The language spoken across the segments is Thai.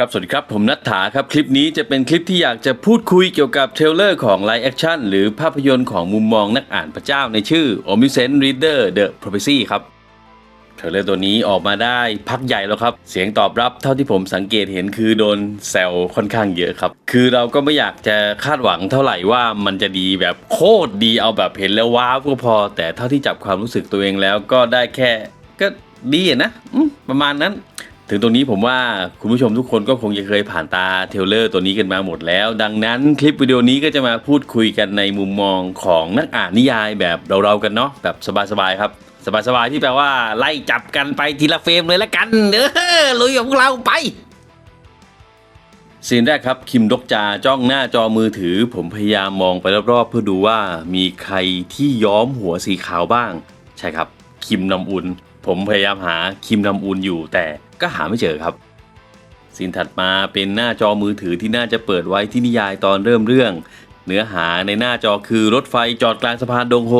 ครับ สวัสดีครับ ผมนัทถาครับ คลิปนี้จะเป็นคลิปที่อยากจะพูดคุยเกี่ยวกับเทรลเลอร์ของไลฟ์แอคชั่นหรือภาพยนตร์ของมุมมองนักอ่านพระเจ้าในชื่อ Omniscient Reader The Prophecy ครับ เทรลเลอร์ตัวนี้ออกมาได้พักใหญ่แล้วครับ เสียงตอบรับเท่าที่ผมสังเกตเห็นคือโดนแซวค่อนข้างเยอะครับ คือเราก็ไม่อยากจะคาดหวังเท่าไหร่ว่ามันจะดีแบบโคตรดีเอาแบบเห็นแล้วว้าวก็พอ แต่เท่าที่จับความรู้สึกตัวเองแล้วก็ได้แค่ ก็ดีนะประมาณนั้น ถึงตรงนี้ผมว่าคุณผู้ชมทุกคนก็คงจะเคยผ่านตาเทเลอร์ตัวนี้กันมาหมดแล้ว ดังนั้นคลิปวิดีโอนี้ก็จะมาพูดคุยกันในมุมมองของนักอ่านนิยายแบบเราๆกันเนาะแบบสบายๆครับสบายๆที่แปลว่าไล่จับกันไปทีละเฟรมเลยละกันเออลุยกับพวกเราไปซีนแรกครับ คิมดกจาจ้องหน้าจอมือถือ ผมพยายามมองไปรอบๆเพื่อดูว่ามีใครที่ย้อมหัวสีขาวบ้าง ใช่ครับ คิมนำอุนผมพยายามหาคิมนำอุนอยู่แต่ ก็หาไม่เจอครับซีนถัดมาเป็นหน้าจอมือถือที่น่าจะเปิดไว้ที่นิยายตอนเริ่มเรื่อง เนื้อหาในหน้าจอคือรถไฟจอดกลางสะพานดงโฮ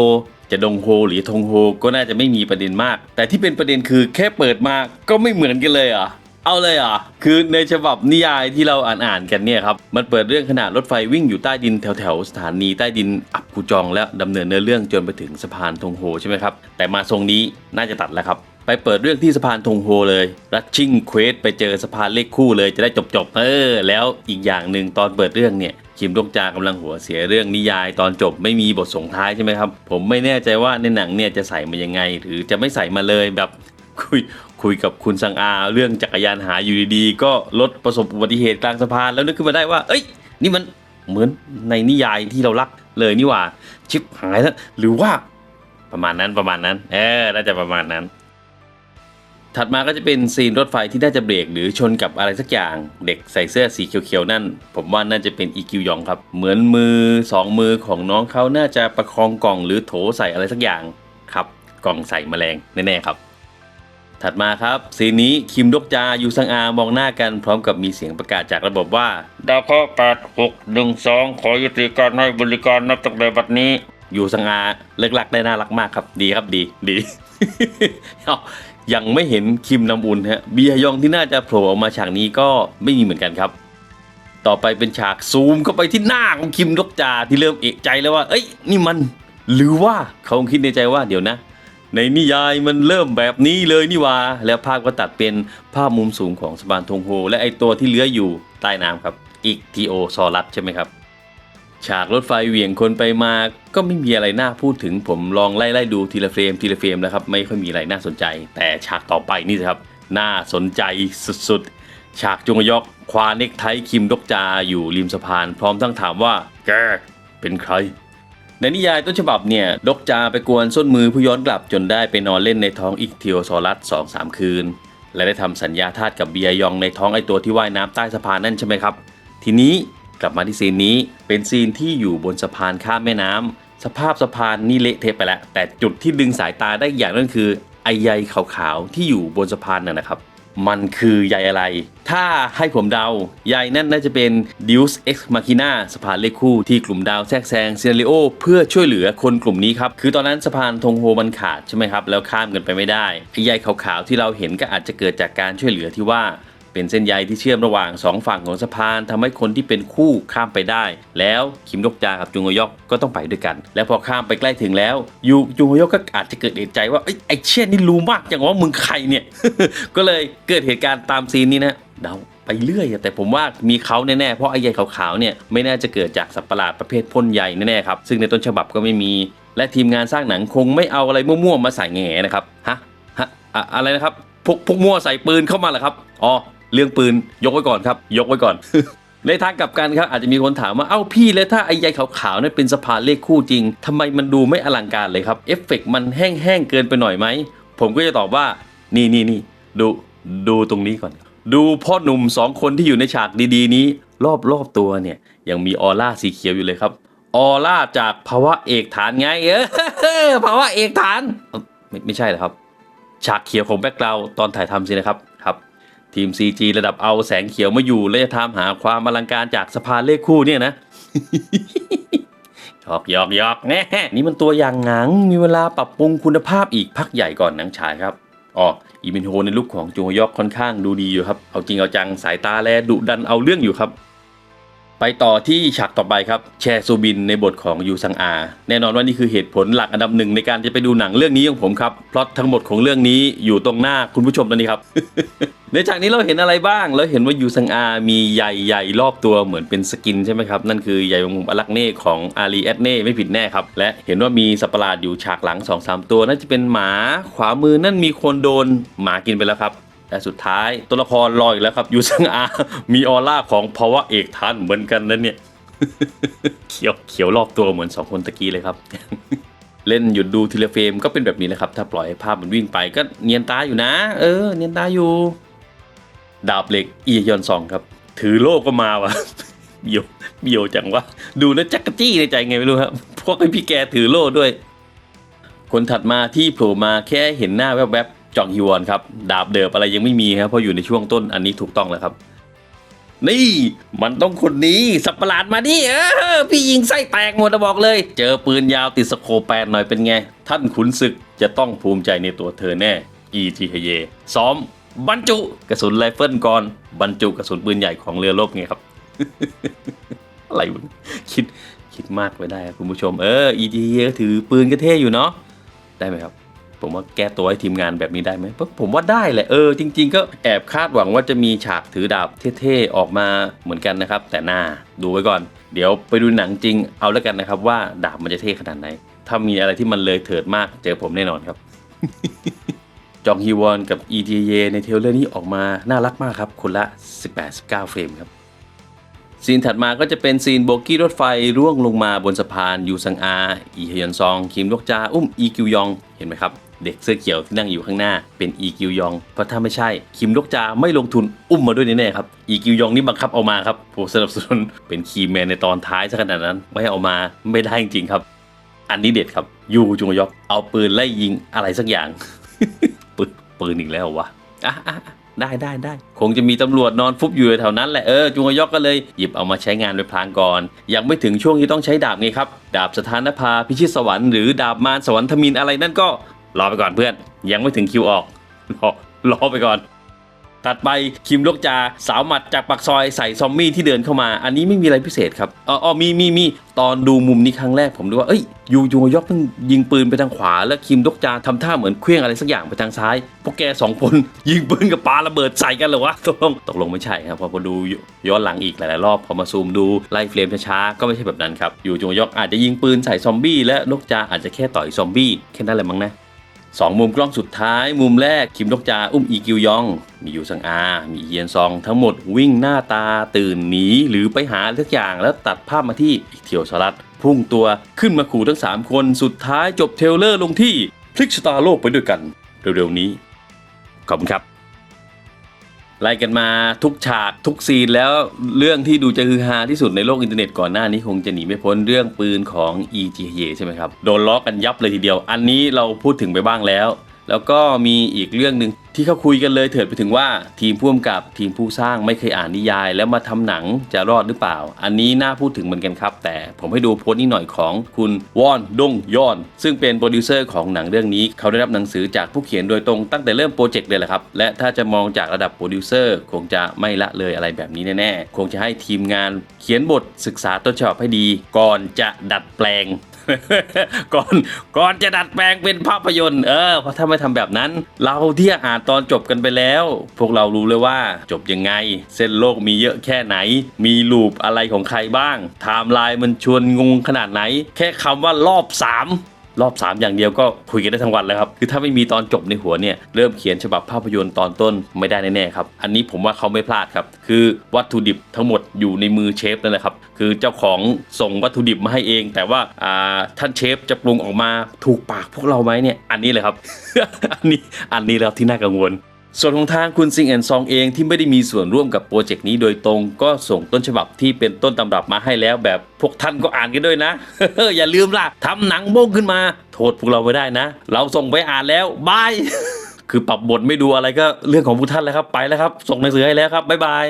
จะดงโฮหรือทงโฮก็น่าจะไม่มีประเด็นมาก แต่ที่เป็นประเด็นคือแค่เปิดมาก็ไม่เหมือนกันเลยอะเอาเลยอะคือในฉบับนิยายที่เราอ่านอ่านกันเนี่ยครับ มันเปิดเรื่องขนาดรถไฟวิ่งอยู่ใต้ดินแถวแถวๆสถานีใต้ดินอับกูจองและดำเนินเนื้อเรื่องจนไปถึงสะพานทงโฮใช่ไหมครับ แต่มาทรงนี้น่าจะตัดแล้วครับ ไปเปิดเรื่องที่สะพานทงโฮเลย รัชชิ่งเควสไปเจอสะพานเลขคู่เลยจะได้จบๆเออ แล้วอีกอย่างหนึ่งตอนเปิดเรื่องเนี่ยคิมดวงจากำลังหัวเสียเรื่องนิยายตอนจบไม่มีบทส่งท้ายใช่ไหมครับ ผมไม่แน่ใจว่าในหนังเนี่ยจะใส่มายังไง หรือจะไม่ใส่มาเลยแบบคุยคุยกับคุณสังอา เรื่องจักรยานหายอยู่ดีๆ ก็รถประสบอุบัติเหตุกลางสะพานแล้วนึกขึ้นมาได้ว่า เอ้ย นี่มันเหมือนในนิยายที่เรารักเลยนี่หว่า ชิปหายแล้วหรือว่าประมาณนั้นประมาณนั้น เออน่าจะประมาณนั้น ถัดมาก็จะเป็นซีนรถไฟที่น่าจะเบรกหรือชนกับอะไรสักอย่าง เด็กใส่เสื้อสีเขียวๆนั่น ผมว่าน่าจะเป็นอีคิวยองครับ เหมือนมือสองมือของน้องเขาน่าจะประคองกล่องหรือโถใส่อะไรสักอย่างครับกล่องใส่แมลงแน่ๆครับถัดมาครับซีนนี้คิมดกจายูซังอามองหน้ากันพร้อมกับมีเสียงประกาศจากระบบว่า ดาวเคราะห์8 6 1 2ขอยุติการให้บริการนับตั้งแต่บัดนี้ ยูซังอาเลิกลักได้น่ารักมากครับ ดีครับดีดีอ้า ยังไม่เห็นคิมนำอุนฮะเบียยองที่น่าจะโผล่ออกมาฉากนี้ก็ไม่มีเหมือนกันครับ ต่อไปเป็นฉากซูมเข้าไปที่หน้าของคิมดกจาที่เริ่มเอกใจแล้วว่า เอ้ย นี่มัน หรือว่าเขาคงคิดในใจว่าเดี๋ยวนะ ในนิยายมันเริ่มแบบนี้เลยนี่ว่า แล้วภาพก็ตัดเป็นภาพมุมสูงของสะพานทงโฮ และไอตัวที่เลื้อยอยู่ใต้น้ำครับ อีกทีโอซอรัสใช่ไหมครับ ฉากรถไฟเหวี่ยงคนไปมา ก็ไม่มีอะไรน่าพูดถึงผมลองไล่ไล่ดูทีละเฟรมทีละเฟรมแล้วครับไม่ค่อยมีอะไรน่าสนใจ แต่ฉากต่อไปนี่สิครับน่าสนใจสุดๆ ฉากจงยอกคว้าเน็กไทคิมดกจาอยู่ริมสะพาน พร้อมทั้งถามว่า แกเป็นใคร ในนิยายต้นฉบับเนี่ยดกจาไปกวนส้นมือผู้ย้อนกลับจนได้ไปนอนเล่นในท้องอิกเทีโอซอรัสสองสามคืน และได้ทำสัญญาทาสกับเบียยองในท้องไอตัวที่ว่ายน้ำใต้สะพานนั่นใช่ไหมครับ ทีนี้ กลับมาที่ซีนนี้เป็นซีนที่อยู่บนสะพานข้ามแม่น้ำสภาพสะพานนี่เละเทะไปแล้ว แต่จุดที่ดึงสายตาได้อย่างนั่นคือไอใยขาวๆที่อยู่บนสะพานนั่นนะครับ มันคือใยอะไร ถ้าให้ผมเดาใยนั่นน่าจะเป็น Deus Ex Machina สะพานเลขคู่ที่กลุ่มดาวแทรกแซงซีนาริโอเพื่อช่วยเหลือคนกลุ่มนี้ครับ คือตอนนั้นสะพานทงโฮมันขาดใช่ไหมครับ แล้วข้ามกันไปไม่ได้ไอ้ใยขาวๆที่เราเห็นก็อาจจะเกิดจากการช่วยเหลือที่ว่า เป็นเส้นใยที่เชื่อมระหว่างสองฝั่งของสะพานทำให้คนที่เป็นคู่ข้ามไปได้ แล้วคิมดกจากับจุงโฮยอกก็ต้องไปด้วยกัน แล้วพอข้ามไปใกล้ถึงแล้วยูจุงโฮยอกก็อาจจะเกิดเอะใจว่าไอ้เชี่ยนี่รู้มากจังว่ามึงใครเนี่ย ก็เลยเกิดเหตุการณ์ตามซีนนี้นะเดาไปเรื่อยแต่ผมว่ามีเขาแน่ๆ เพราะไอ้ใยขาวๆเนี่ยไม่น่าจะเกิดจากสัตว์ประหลาดประเภทพ่นใยแน่ๆครับซึ่งในต้นฉบับก็ไม่มี และทีมงานสร้างหนังคงไม่เอาอะไรมั่วๆมาใส่แง่นะครับฮะฮะอะอะไรนะครับพวกพวกมั่วใส่ปืนเข้ามาเหรอครับอ๋อ เรื่องปืนยกไว้ก่อนครับ ยกไว้ก่อน ในทางกลับกันครับอาจจะมีคนถามว่าเอ้าพี่แล้วถ้าไอ้ใยขาวๆนั่เป็นสะพานเลขคู่จริงทำไมมันดูไม่อลังการเลยครับเอฟเฟกต์มันแห้งๆเกินไปหน่อยไหมผมก็จะตอบว่านี่นี่นี่ดูดูตรงนี้ก่อน ดูพ่อหนุ่มสองคนที่อยู่ในฉากดีๆ นี้ รอบรอบตัวเนี่ยยังมีออร่าสีเขียวอยู่เลยครับออร่าจากภาวะเอกฐานไงเออภาวะเอกฐาน ไม่ไม่ใช่เหรอครับ ฉากเขียวของแบ็กกราวตอนถ่ายทำสินะครับ ทีม CG ระดับเอาแสงเขียวมาอยู่ และจะทำหาความอลังการจากสะพานเลขคู่เนี่ยนะหยอกหยอกหยอกแน่นี่มันตัวอย่างหนังมีเวลาปรับปรุงคุณภาพอีกพักใหญ่ก่อนหนังฉายครับอ๋ออีมินโฮในลุคของจูฮยอกค่อนข้างดูดีอยู่ครับ เอาจริงเอาจังสายตาแลดุดันเอาเรื่องอยู่ครับ ไปต่อที่ฉากต่อไปครับ แชซูบินในบทของยูซังอา แน่นอนว่านี่คือเหตุผลหลักอันดับหนึ่งในการจะไปดูหนังเรื่องนี้ของผมครับเพราะทั้งหมดของเรื่องนี้อยู่ตรงหน้าคุณผู้ชมตอนนี้ครับ ในฉากนี้เราเห็นอะไรบ้าง เราเห็นว่ายูซังอา มีใยๆรอบตัวเหมือนเป็นสกินใช่ไหมครับ นั่นคือใยมุมอลักเน่ของอารีแอดเน่ไม่ผิดแน่ครับ และเห็นว่ามีสัตว์ประหลาดอยู่ฉากหลัง2อสตัวน่าจะเป็นหมาขวามือนั่นมีคนโดนหมากินไปแล้วครับ แต่สุดท้ายตัวละครลอยอีกแล้วครับยูซังอา มีออร่าของภาวะเอกทันเหมือนกันนั่นเนี่ยเขียวเขียวรอบตัวเหมือนสองคนตะกี้เลยครับ เล่นหยุดดูทีละเฟรมก็เป็นแบบนี้แหละครับ ถ้าปล่อยให้ภาพมันวิ่งไปก็เนียนตาอยู่นะ เออ เนียนตาอยู่ ดาบเหล็กอียอนซองครับ ถือโล่ก็มาวะเบียวเบียวจังวะดูแล้วจักกะจี้ในใจไงไม่รู้ครับพวกไอพี่แกถือโล่ด้วย คนถัดมาที่โผล่มาแค่เห็นหน้าแวบๆ จองฮิวอนครับ ดาบเดิบอะไรยังไม่มีครับเพราะอยู่ในช่วงต้นอันนี้ถูกต้องแล้วครับ นี่มันต้องคนนี้สับประหลาดมาดิเออพี่ยิงไส้แตกหมดนะบอกเลย เจอปืนยาวติดสโคปแปดหน่อยเป็นไง ท่านขุนศึกจะต้องภูมิใจในตัวเธอแน่อีทีเฮเยซ้อม บรรจุกระสุนไรเฟิลก่อน บรรจุกระสุนปืนใหญ่ของเรือรบไงครับ อะไรวะคิดคิดมากไปได้คุณผู้ชม เออ ETA ก็ถือปืนก็เท่อยู่เนาะได้ไหมครับ ผมว่าแก้ตัวให้ทีมงานแบบนี้ได้ไหมเพราะผมว่าได้แหละเออจริง ๆ ก็แอบคาดหวังว่าจะมีฉากถือดาบเท่ๆออกมาเหมือนกันนะครับ แต่หน้าดูไว้ก่อน เดี๋ยวไปดูหนังจริงเอาแล้วกันนะครับ ว่าดาบมันจะเท่ขนาดไหน ถ้ามีอะไรที่มันเลยเถิดมากเจอผมแน่นอนครับจองฮีวอนกับ ETA ในเทรลเลอร์นี้ออกมาน่ารักมากครับ คนละ 18-19 เฟรมครับ ซีนถัดมาก็จะเป็นซีนโบกี้รถไฟร่วงลงมาบนสะพานยูซังอา อีฮยอนซอง คิมลกจา อุ้ม อีกิวยอง เห็นไหมครับ เด็กเสื้อเขียวที่นั่งอยู่ข้างหน้าเป็นอีกิวยอง เพราะถ้าไม่ใช่คิมลกจาไม่ลงทุนอุ้มมาด้วยแน่ๆครับอีกิวยองนี่บังคับเอามาครับผมสนับสนุนเป็นคีย์แมนในตอนท้ายซะขนาดนั้น ไม่เอามาไม่ได้จริงๆครับ อันนี้เด็ดครับยูจุงยอกเอาปืนไล่ยิงอะไรสักอย่างปืนปืนอีกแล้ววะอะอะอะได้ได้ได้คงจะมีตำรวจนอนฟุบอยู่แถวนั้นแหละเออจุงยอกก็เลยหยิบเอามาใช้งานไปพลางก่อน ยังไม่ถึงช่วงที่ต้องใช้ดาบไงครับ ดาบสถานภาพิชิตสวรรค์หรือดาบมารสวรรค์ทมินอะไรนั่นก็ รอไปก่อนเพื่อน ยังไม่ถึงคิวออก รอรอไปก่อน ตัดไปคิมลกจา สาวหมัดจากปากซอยใส่ซอมมี่ที่เดินเข้ามา อันนี้ไม่มีอะไรพิเศษครับอ๋อออมีมีมีตอนดูมุมนี้ครั้งแรกผมดูว่าเอ้ยยูยูยอกเพิ่งยิงปืนไปทางขวา แล้วคิมลกจาทำท่าเหมือนเคลื่องอะไรสักอย่างไปทางซ้ายพวกแกสองคนยิงปืนกับปาระเบิดใส่กันเหรอวะตกลงตกลงไม่ใช่ครับพอมาดูย้อนหลังอีกหลายๆรอบพอมาซูมดูไล่เฟรมช้าๆก็ไม่ใช่แบบนั้นครับยูยูยอกอาจจะยิงปืนใส่ซอมบี้และลกจาอาจจะแค่ต่อยซอมบี้แค่นั้นแหละมั้งนะ สองมุมกล้องสุดท้าย มุมแรกคิมดกจาอุ้มอีกิวยอง มียูซังอา มีเฮียนซอง ทั้งหมดวิ่งหน้าตาตื่นหนีหรือไปหาทุกอย่างแล้วตัดภาพมาที่อีกเทียวสลัด พุ่งตัวขึ้นมาขู่ทั้ง 3 คนสุดท้ายจบเทลเลอร์ลงที่พลิกชะตาโลกไปด้วยกัน เร็วๆนี้ขอบคุณครับ ไล่กันมาทุกฉากทุกซีนแล้วเรื่องที่ดูจะฮือฮาที่สุดในโลกอินเทอร์เน็ตก่อนหน้านี้คงจะหนีไม่พ้นเรื่องปืนของ e g h ใช่ไหมครับ โดนล้อกันยับเลยทีเดียว อันนี้เราพูดถึงไปบ้างแล้ว แล้วก็มีอีกเรื่องหนึ่งที่เขาคุยกันเลยเถิดไปถึงว่าทีมผู้กำกับทีมผู้สร้างไม่เคยอ่านนิยาย แล้วมาทำหนังจะรอดหรือเปล่า อันนี้น่าพูดถึงเหมือนกันครับ แต่ผมให้ดูโพสต์นี้หน่อยของคุณวอนดงยอน ซึ่งเป็นโปรดิวเซอร์ของหนังเรื่องนี้ เขาได้รับหนังสือจากผู้เขียนโดยตรงตั้งแต่เริ่มโปรเจกต์เลยแหละครับ และถ้าจะมองจากระดับโปรดิวเซอร์คงจะไม่ละเลยอะไรแบบนี้แน่ๆคงจะให้ทีมงานเขียนบทศึกษาต้นฉบับให้ดี ก่อนจะดัดแปลง ก่อนก่อนจะดัดแปลงเป็นภาพยนตร์เออเพราะถ้าไม่ทำแบบนั้น เราที่อ่านตอนจบกันไปแล้ว พวกเรารู้เลยว่าจบยังไง เส้นโลกมีเยอะแค่ไหน มีลูปอะไรของใครบ้างไทม์ไลน์มันชวนงงขนาดไหน แค่คำว่ารอบ 3 รอบ 3 อย่างเดียวก็คุยกันได้ทั้งวันแล้วครับ คือถ้าไม่มีตอนจบในหัวเนี่ยเริ่มเขียนฉบับภาพยนตร์ตอนต้นไม่ได้แน่ๆครับ อันนี้ผมว่าเขาไม่พลาดครับ คือวัตถุดิบทั้งหมดอยู่ในมือเชฟนั่นแหละครับ คือเจ้าของส่งวัตถุดิบมาให้เอง แต่ว่าอ่าท่านเชฟจะปรุงออกมาถูกปากพวกเราไหมเนี่ย อันนี้เลยครับ อันนี้ อันนี้แหละครับที่น่ากังวล ส่วนของทางคุณซิงแอนซองเองที่ไม่ได้มีส่วนร่วมกับโปรเจกต์นี้โดยตรง ก็ส่งต้นฉบับที่เป็นต้นตำรับมาให้แล้วแบบพวกท่านก็อ่านกันด้วยนะ อย่าลืมล่ะทำหนังโบ้งขึ้นมา โทษพวกเราไม่ได้นะ เราส่งไปอ่านแล้วบายคือปรับบทไม่ดูอะไรก็เรื่องของพวกท่านแล้วครับไปแล้วครับ ส่งหนังสือให้แล้วครับบ๊ายบาย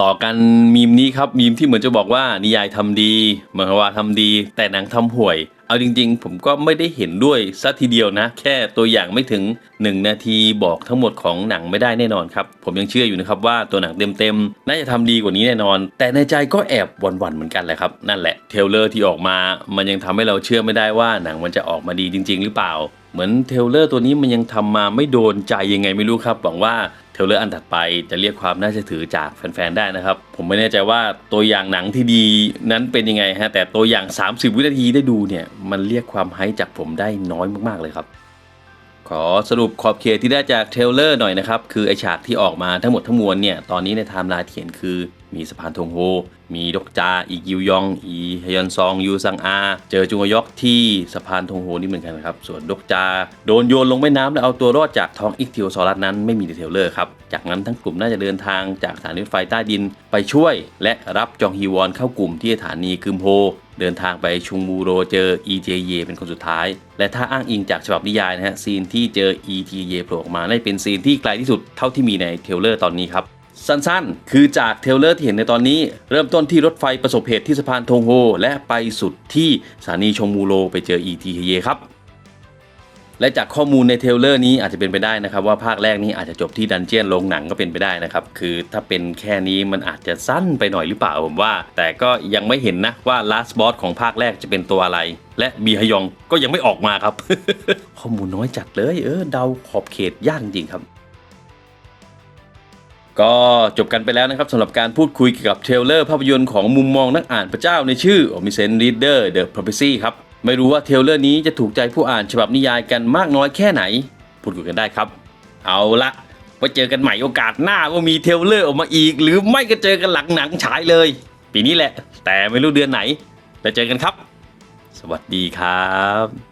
ต่อกันมีมนี้ครับมีมที่เหมือนจะบอกว่านิยายทำดีมังฮวาทำดี แต่หนังทำห่วย เอาจริงๆ ผมก็ไม่ได้เห็นด้วยซะทีเดียวนะ แค่ตัวอย่างไม่ถึง 1 นาทีบอกทั้งหมดของหนังไม่ได้แน่นอนครับ ผมยังเชื่ออยู่นะครับว่าตัวหนังเต็มๆ น่าจะทำดีกว่านี้แน่นอน แต่ในใจก็แอบหวั่นๆเหมือนกันแหละครับนั่นแหละเทเลอร์ที่ออกมา มันยังทำให้เราเชื่อไม่ได้ว่าหนังมันจะออกมาดีจริง ๆ หรือเปล่า เหมือนเทเลอร์ตัวนี้มันยังทำมาไม่โดนใจยังไงไม่รู้ครับหวังว่า เทเลอร์อันถัดไปจะเรียกความน่าเชื่อถือจากแฟนๆได้นะครับ ผมไม่แน่ใจว่าตัวอย่างหนังที่ดีนั้นเป็นยังไงฮะแต่ตัวอย่าง 30 วินาทีได้ดูเนี่ยมันเรียกความไฮจากผมได้น้อยมากๆเลยครับ ขอสรุปขอบเขตที่ได้จากเทเลอร์หน่อยนะครับคือไอฉากที่ออกมาทั้งหมดทั้งมวลเนี่ยตอนนี้ในไทม์ไลน์เขียนคือ มีสะพานทงโฮ มีดกจา อีกิวยอง อีฮยอนซอง ยูซังอา เจอจุงอยอกที่สะพานทงโฮนี่เหมือนกันครับ ส่วนดกจา โดนโยนลงแม่น้ำแล้วเอาตัวรอดจากท้องอิกทิโอซอรัสนั้นไม่มีในเทลเลอร์ครับ จากนั้นทั้งกลุ่มน่าจะเดินทางจากสถานีรถไฟใต้ดินไปช่วย และรับจองฮีวอนเข้ากลุ่มที่สถานีกึมโฮเดินทางไปชุงบูโรเจอ EJY เป็นคนสุดท้าย และถ้าอ้างอิงจากฉบับนิยายนะฮะซีนที่เจอ EJY โผล่ออกมาได้เป็นซีนที่ไกลที่สุดเท่าที่มีในเทลเลอร์ตอนนี้ครับ สั้นๆ คือจากเทลเลอร์ที่เห็นในตอนนี้ เริ่มต้นที่รถไฟประสบเหตุที่สะพานทงโฮ และไปสุดที่สถานีชงมูโรไปเจอ ETJ ครับ และจากข้อมูลในเทลเลอร์นี้อาจจะเป็นไปได้นะครับ ว่าภาคแรกนี้อาจจะจบที่ดันเจียนโรงหนังก็เป็นไปได้นะครับ คือถ้าเป็นแค่นี้มันอาจจะสั้นไปหน่อยหรือเปล่าผมว่า แต่ก็ยังไม่เห็นนะว่า last boss ของภาคแรกจะเป็นตัวอะไร และบีฮยองก็ยังไม่ออกมาครับ ข้อมูลน้อยจัดเลย เออเดาขอบเขตยากจริงครับ ก็จบกันไปแล้วนะครับสำหรับการพูดคุยเกี่ยวกับเทรลเลอร์ภาพยนตร์ของมุมมองนักอ่านพระเจ้าในชื่อ o m i s e n Reader The Prophecy ครับ ไม่รู้ว่าเทรลเลอร์นี้จะถูกใจผู้อ่านฉบับนิยายกันมากน้อยแค่ไหน พูดคุยกันได้ครับ เอาละไว้เจอกันใหม่โอกาสหน้าว่ามีเทรลเลอร์ออกมาอีก หรือไม่ก็เจอกันหลังหนังฉายเลย ปีนี้แหละ แต่ไม่รู้เดือนไหนแล้วเจอกันครับ สวัสดีครับ